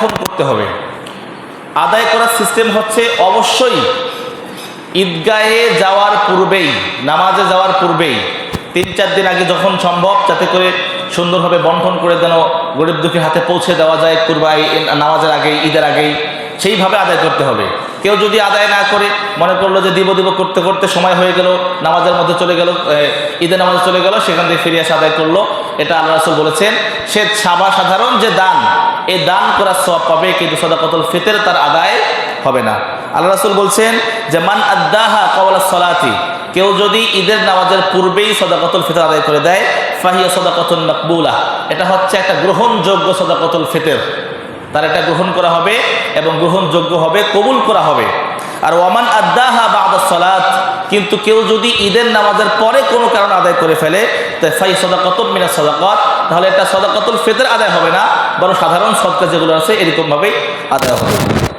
কখন করতে হবে। আদায় করার সিস্টেম হচ্ছে অবশ্যই ঈদগাহে যাওয়ার পূর্বেই, নামাজে যাওয়ার পূর্বেই, তিন চার দিন আগে যখন সম্ভব, যাতে করে সুন্দরভাবে বন্টন করে যেন গরিব দুঃখীর হাতে পৌঁছে দেওয়া যায় কুরবাই নামাজের আগেই, ঈদের আগেই, সেইভাবে আদায় করতে হবে। কেউ যদি আদায় না করে, মনে করল যে দিব দিব করতে করতে সময় হয়ে গেল, নামাজের মধ্যে চলে গেল ঈদের নামাজে চলে গেল, সেখান থেকে ফিরে এসে আদায় করল, এটা আল্লাহ রাসুল বলেছেন। সে সাবা সাধারণ যে দান এই দান করার সব পাবে, কিন্তু সদাকতুল ফিতের তার আদায় হবে না। আল্লাহ রাসুল বলছেন যে, মান আদাহা কওয়ালা সলাতি কেউ যদি ঈদের নামাজের পূর্বেই সদাকতুল ফিতর আদায় করে দেয়, ফাহিয়া সদাকতুল মকবুলা। এটা হচ্ছে একটা গ্রহণযোগ্য সদাকতুল ফিতর। তার এটা গ্রহণ করা হবে এবং গ্রহণযোগ্য হবে, কবুল করা হবে। আর ওয়ামান আদাহা বা আদা সলাত, কিন্তু কেউ যদি ঈদের নামাজের পরে কোনো কারণ আদায় করে ফেলে তাই ফাই সদাকতুল মিনা সদাকত, তাহলে এটা সদাকতুল ফিতর আদায় হবে না। বরং সাধারণ সৎকার যেগুলো আছে এরকমভাবেই আদায় হবে।